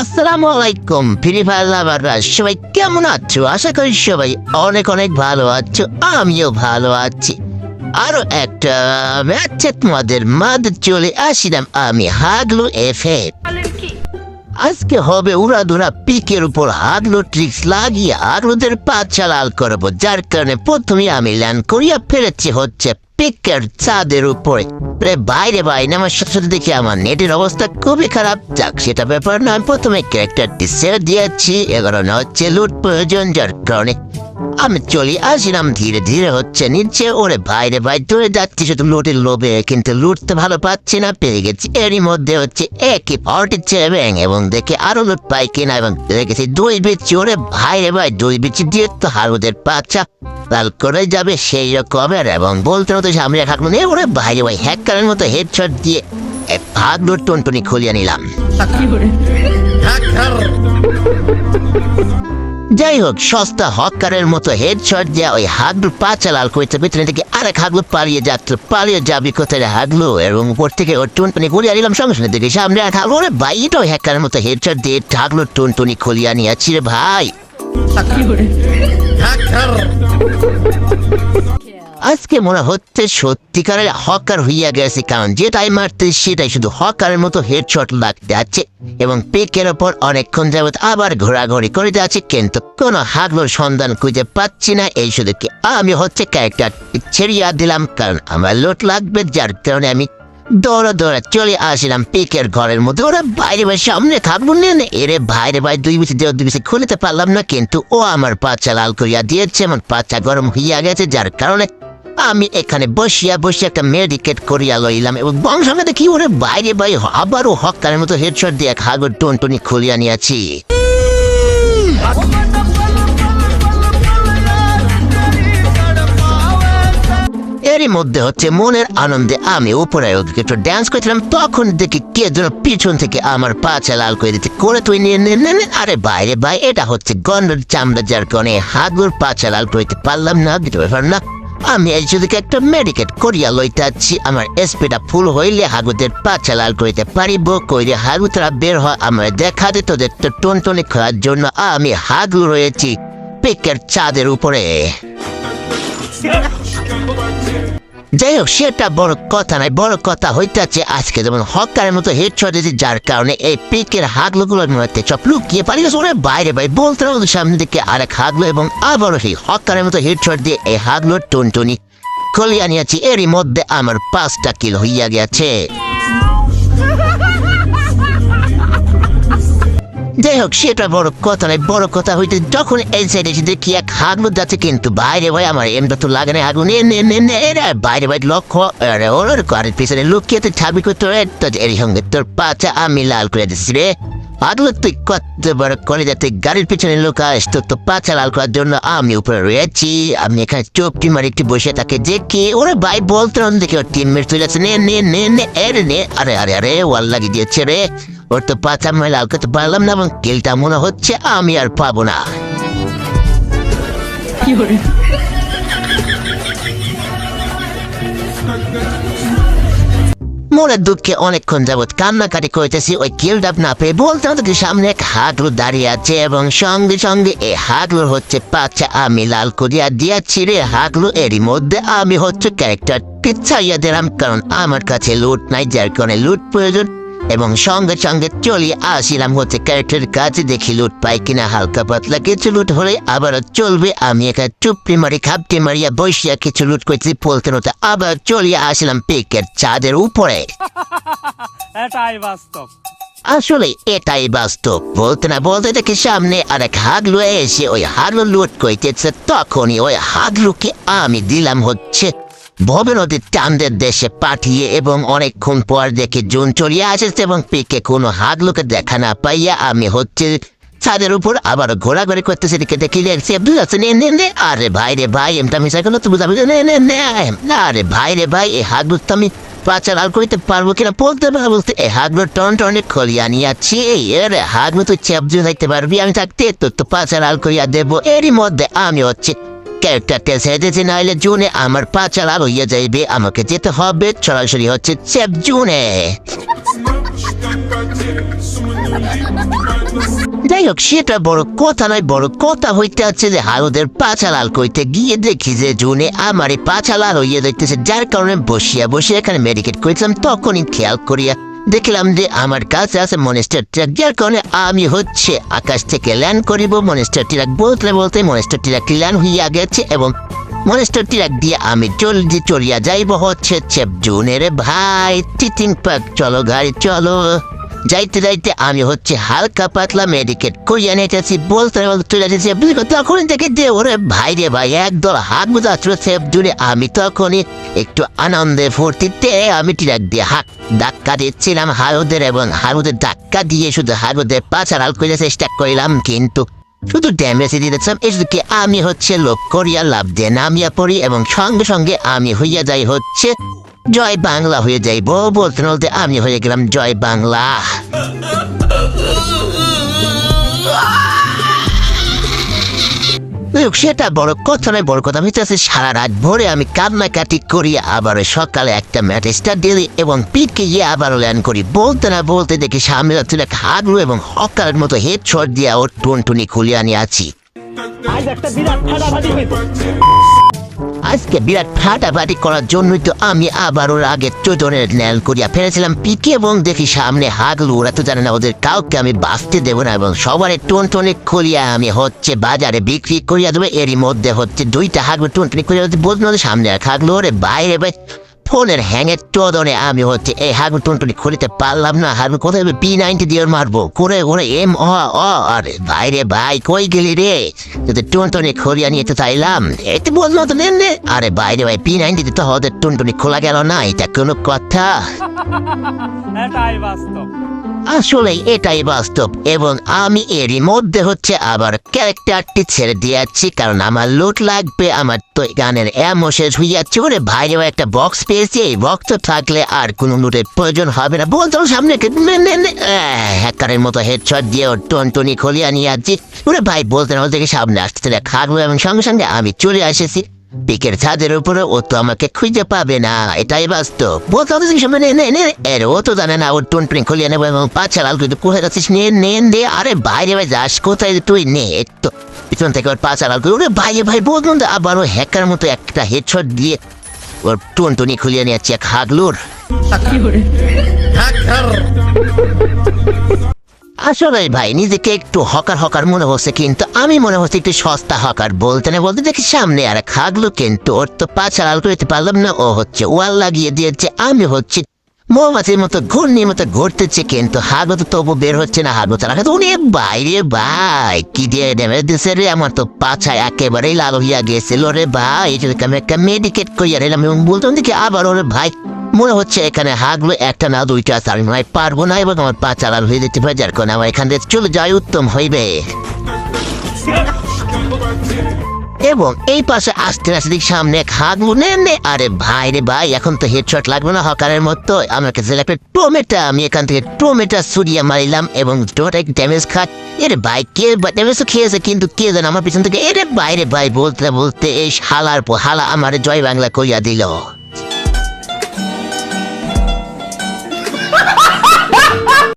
আসসালামু আলাইকুম free fire সবাই কেমন আছো? আশা করি সবাই অনেক অনেক ভালো আছো, আমিও ভালো আছি। আরও একটা ম্যাচে তোমাদের মাঝে, চলে আসিলাম আমি হাগলু এফে আজকে হবে উড়াধুরা পিকের উপর হাগলো ট্রিক্স লাগিয়ে আগলোদের পা চালাল করব, যার কারণে প্রথমে আমি ল্যান্ড করিয়া ফেলেছি হচ্ছে পিকের চাঁদের উপরে। রে বাইরে বাইরে আমার সাথে দেখি আমার নেটের অবস্থা খুবই খারাপ। যাক, সেটা ব্যাপার না আমি প্রথমে ক্যারেক্টারটি ছেড়ে দিয়েছি। এগারো না হচ্ছে লুট প্রয়োজন, যার কারণে আমি চলে আসলাম ধীরে ধীরে হচ্ছে নিচে ওরে বাইরে বাইরে ধরে যাচ্ছি শুধু লুটের লোভে কিন্তু লুটতে ভালো পাচ্ছি না পেয়ে গেছি। এরই মধ্যে হচ্ছে একই ফর্টি সেভেন এবং দেখে আরও লুট পাই কিনা এবং দেখেছি দুই বিচি ওরে ভাইরে ভাই দুই বিচি দিয়ে তো হারুদের পাচ্ছা লাল করে যাবে সেই রকমের এবং বলতে হতো সামনে থাকল নেই ওরে বাইরে ভাই হ্যাকারের মতো হেডশট দিয়ে এক ভাগ লুট টুনটুনি খুলিয়ে নিলাম। যাই হোক সস্তা হকারের মতো হেডশট দেওয়া ওই হাগলু পা চালাল করতে পেছনে থেকে আরেক হাগলু পালিয়ে যাচ্ছে পালিয়ে যাবি কোথায় রে হাগলু? এবং উপর থেকে ওর টুনটুনি খুলিয়ে নিলাম সঙ্গে সঙ্গে দেখি সামনে এক হাগলু। ওরে ভাই ওই হ্যাকারের মতো হেডশট দিয়ে হাগলু টুনটুনি খুলিয়ে নিয়েছি রে ভাই। আজকে মনে হচ্ছে সত্যিকারের হকার হইয়া গেছে, কারণ যেটাই মারতে সেটাই শুধু হকারের মতো হেডশট লাগতে আছে এবং পেকের ওপর অনেকক্ষণ যাবত আবার ঘোরাঘুরি করে যাচ্ছে কিন্তু কোনো হাগলোর সন্ধান খুঁজে পাচ্ছি না। এই শুধু কি আমি হচ্ছে ক্যারেক্টার ছেড়িয়া দিলাম, কারণ আমার লোট লাগবে, যার কারণে আমি দৌড়া দৌড়া চলে আসলাম পেকের ঘরের মধ্যে। ওরা বাইরে বাইরে সামনে থাকব না এরে বাইরে বাইরে দুই বিসি দেওয়া দুই বিসি খুলতে পারলাম না, কিন্তু ও আমার পাচা লাল করিয়া দিয়েছে আমার পাচা গরম হইয়া গেছে, যার কারণে আমি এখানে বসিয়া বসিয়া একটা মেডিকেট করিয়া লইলাম এবং বংশাঙ্গে দেখি ওরে বাইরে বাইরে আবারও হকারের মতো হেডশট দিয়ে খাগর টুনটুনি খুলিয়া নিয়েছি। এরই মধ্যে হচ্ছে মনের আনন্দে আমি উপরে ওদিকে ড্যান্স করছিলাম, তখন দেখি কে যেন পিছন থেকে আমার পাচা লাল করে দিতে করে তুই নিয়ে নে। আরে বাইরে ভাই এটা হচ্ছে গন্ডর চামড়া যার কারণে হাগুর পাচা লাল পারলাম না, দিতে ব্যাপার না। আমি এই যদি একটা মেডিকেট করিয়া লইতাছি আমার স্পিডা ফুল হইলে হাগুদের পাচা লাল করিতে পারিব, কইরে হাগুতরা বের হয় আমার দেখা দিত তোদের তো টনটনে খাওয়ার জন্য। আমি হাগু রয়েছি পেকের চাঁদের উপরে। যাই হোক সে একটা বড় কথা নাই, বড় কথা হইতেছে আজকে। যেমন হকারের মতো হেড দিয়েছে, যার কারণে এই পিকের হাগলুগুলোর মধ্যে চপ লুকিয়ে গেছে। ওরে বাইরে বাইরে বলতে হবে সামনে দিকে আরেক হাগলো এবং আবারও সেই হকারের মতো হেড দিয়ে এই হাগলোর টুনটুনি কলিয়া নিয়েছি। এরই মধ্যে আমার পাঁচটা কিল হইয়া গেছে। যাই হোক সেটা বড় কথা নয়, বড় কথা হইতে যখন এই সাইডে এসে দেখি এক হাগলুর যাচ্ছে কিন্তু, বাইরে ভাই, আমার এমটা তো লাগে না হাগলু বাইরে বাইরে লক্ষ্য ওর পিছনে লুকিয়ে তো ছাবি করতে এর সঙ্গে তোর পাচা আমি লাল করে দিচ্ছি রে। আগলো তুই কত বড় করে যাতে গাড়ির পিছনে লুকাস তোর তো পাচা লাল করার জন্য আমি উপরে রয়েছি। আমি এখানে চোপটি মারি একটু বসে তাকে দেখি। ওরে ভাই বলতে দেখি ওর টিম মেট তুই যাচ্ছে। নে নে নে নে, এরে নে। আরে আরে আরে, ওয়াল লাগিয়ে দিয়েছে রে। ওর তো পাঁচ আমি লাল করতে পারলাম না এবং কিলটা মনে হচ্ছে আমি আর পাবো না। মনের দুঃখে অনেকক্ষণ যাবৎ কান্নাকাটি করতেছি, ওই কিলডাপ না পেয়ে বলতে আমাদের সামনে এক হাগলু দাঁড়িয়ে আছে এবং সঙ্গে সঙ্গে এই হাগলু হচ্ছে পাচ্ছে আমি লাল করিয়া দিয়াছি রে হাগলু এরই মধ্যে আমি হচ্ছে ক্যারেক্টার পিচ্ছাইয়া দিলাম, কারণ আমার কাছে লুট নাই, যার কারণে লুট প্রয়োজন। এবং সঙ্গে সঙ্গে চলিয়ে আসিলাম হচ্ছে ক্যারেক্টারের কাছে। দেখি লুট পাই কিনা হালকা পাতলা কিছু লুট হলে আবার চলবে। আমি এখানে চুপটি মারি খাপটি মারিয়া বসিয়া কিছু লুট করছি বলতে নতে আবার চলিয়ে আসলাম পিকের চাঁদের উপরে। এটাই বাস্তব। আসলে এটাই বাস্তব। বলতে না বলতে দেখি সামনে আর এক হাগলু এসে ওই হাগলু লুট করতেছে তখনই ওই হাগলুকে আমি দিলাম হচ্ছে ভবে নদীর চান্দের দেশে পাঠিয়ে এবং অনেকক্ষণ পর দেখে জুন চলিয়ে আসেছে এবং পিকে কোনো হাগলুকে দেখা না পাইয়া আমি হচ্ছে ছাদের উপর আবার ঘোরাঘুরি করতেছে। দেখে দেখি দেখছি বুঝাচ্ছে নে নে নে, আরে ভাই রে ভাই, এমটা মিশা গেল তো বুঝাবি নে নে নে আরে ভাই রে ভাই এই হাগলু তো আমি পাচার আর করিতে পারব কিনা বলতে পারব বলতে এই হাগলো টন টনে খলিয়া নিয়াছি এর হাগলো তুই চেপজু থাকতে পারবি, আমি থাকতে তোর তো পাচার আল করিয়া দেবো। এরই মধ্যে আমি হচ্ছে ক্যারেক্টারটা সেজেছি নাইলে জুনে আমার পাচার আল হইয়া যাইবে আমাকে যেতে হবে সরাসরি হচ্ছে চেপ জুনে যাই হোক সেটা বড় কথা নয় বড় কথা হইতে আছে যে হারুদের পাছা লাল কইতে গিয়ে দেখি যে জুনে আমার এই পাছা লাল হইয়া দেখতেছে যার কারণে বসিয়া বসিয়া এখানে মেডিকেট করেছিলাম তখনই খেয়াল করিয়া দেখলাম যে আমার কাছে আছে মনেস্টার ট্রাক, যার কারণে আমি হচ্ছে আকাশ থেকে ল্যান্ড করিব। মনেস্টার ট্রাক বলতে বলতে মনেস্টার ট্রাক ল্যান্ড হইয়া গেছে এবং মনেস্টার ট্রাক দিয়ে আমি জলদি চলিয়া যাইব হচ্ছে চেপ জুনের ভাই। চিটিং পাক চলো গাড়ি, চলো। যাইতে যাইতে আমি হচ্ছে হালকা পাতলা মেডিকেট করিয়া নিতেছি, বলতে বলতে চলে তখন থেকে যে ওরে ভাই রে ভাই, একদল হাত বোঝা চলেছে জুড়ে আমি তখনই একটু আনন্দে ফুর্তিতে আমি টিরাক দিয়ে হাত ধাক্কা দিচ্ছিলাম হারুদের এবং হারুদের ধাক্কা দিয়ে শুধু হারুদের পাচার হাল করে চেষ্টা করিলাম, কিন্তু শুধু ড্যামেজ দিতেছিলাম এদিকে আমি হচ্ছে লোক করিয়া লাভ দিয়ে নামিয়া পড়ি এবং সঙ্গে সঙ্গে আমি হইয়া যাই হচ্ছে জয় বাংলা হয়ে যাইব, বলতে বলতে আমি হয়ে গেলাম জয় বাংলা। সেটা বড় কথা নয়, বড় কথা আছে। সারা রাত ভোরে আমি কান্নাকাটি করি, আবার সকালে একটা ম্যাচ স্টার্ট দিলি এবং পিটকে গিয়ে আবারও ল্যান্ড করি। বলতে না বলতে দেখি সামনে তুলে হাগলু এবং হকারের মতো হেড শট দিয়ে ওর টুনটুনি খুলিয়ে নিয়ে আছি। আজকে বিরাট ফাটাফাটি করার জন্যই তো আমি আবার ওর আগে চোদনের ন্যাল করিয়া ফেলেছিলাম। পিকে এবং দেখি সামনে হাগলু, ওরা তো জানে না ওদের কাউকে আমি বাঁচতে দেবো না এবং সবার টোন টনে খুলিয়া আমি হচ্ছে বাজারে বিক্রি করিয়া দেবো। এরই মধ্যে হচ্ছে দুইটা হাগলু টোন টনে করিয়া বলতে সামনে আর হাগলু, ওরে বাইরে বাই ফোনের হ্যাঙের চোদনে আমি হচ্ছে এই হাগলু টুনটুনি খুলিতে পারলাম না হাগলু কোথায় পি নাইনটি দিয়ে মারবো করে করে এম অ আরে বাইরে ভাই কই গেলি রে যদি টুনটুনি খরিয়া নিয়ে তো চাইলাম এতে বলল তো নেন রে আরে বাইরে ভাই পি নাইনটিতে তো হদের টুনটুনি খোলা গেল না এটা কোনো কথা এটাই বাস্তব আসলে এটাই বাস্তব এবং আমি এরই মধ্যে হচ্ছে আবার ক্যারেক্টারটি ছেড়ে দিয়েছি কারণ আমার লুট লাগবে, আমার তো গানের এমন শেষ হয়ে যাচ্ছে। ওরে বাইরেও একটা বক্স পেয়েছি, এই বক্স থাকলে আর কোনো লুটের প্রয়োজন হবে না। বলতো সামনে হ্যাকারের মতো হেডশট দিয়ে ওর টনটনি খলিয়া নিয়ে যাচ্ছি। ওরে ভাই, বলতে না থেকে সামনে আসতে খাগলো এবং সঙ্গে সঙ্গে আমি চলে এসেছি পিকের ছাদের উপরে ও তো আমাকে খুঁজে পাবে না এটাই বাস্তব। বলতে হবে যে সামনে নে নে এর ও তো জানে না ওর টুন টুন খুলিয়ে নেব এবং পাঁচা লাল কিন্তু কোথায় যাচ্ছিস? নে নে নে আরে বাইরে ভাই যাস কোথায় তুই? নে তো পিছন থেকে ওর পাঁচা লাল করে ওরে বাইরে ভাই বলুন তো আবার ও হ্যাকার মতো একটা হেডশট দিয়ে ওর টুন টুনি খুলিয়ে নিয়েছে এক হাগলুর। আসলে ভাই, নিজেকে একটু হকার হকার মনে হচ্ছে, কিন্তু আমি মনে হচ্ছে একটু সস্তা হকার। বলতে না বলতে দেখি সামনে আর খাগলো কিন্তু ওর তো পাছা লাল করতে পারলাম না, ও হচ্ছে ওয়াল লাগিয়ে দিয়েছে, আমি হচ্ছে মৌমাছির মতো ঘূর্ণির মতো ঘুরতেছে, কিন্তু হাগো তো তবু বের হচ্ছে না হাগো তারা উনি বাইরে ভাই কি দিয়ে নেমে দিছে রে, আমার তো পাছা একেবারেই লাল হইয়া গেছিল রে ভাই আমি একটা মেডিকেট করিয়া নিলাম, এবং বলতাম দেখি আবার ওরে ভাই মনে হচ্ছে এখানে হাগলো, একটা না, দুইটা আমি নয়, পারব না, এবং আমার পা চালাল হয়ে যেতে পারে, যার কারণে আমার এখান থেকে চলে যাই উত্তম হইবে। এবং এই পাশে আসতে আসতে সামনে হাগলু, নে নে, আরে ভাই রে ভাই, এখন তো হেডশট লাগবে না, হকারের মতো। আমার কাছে একটা টোমেটা, আমি এখান থেকে টোমেটা সুরিয়া মারিলাম, এবং টোমেটা ড্যামেজ খাট এরে ভাই, কে ড্যামেজ খেয়েছে, কিন্তু কে যেন আমার পিছন থেকে এরে বাইরে ভাই, বলতে বলতে এই হালার পর হালা আমার জয় বাংলা কইয়া দিল।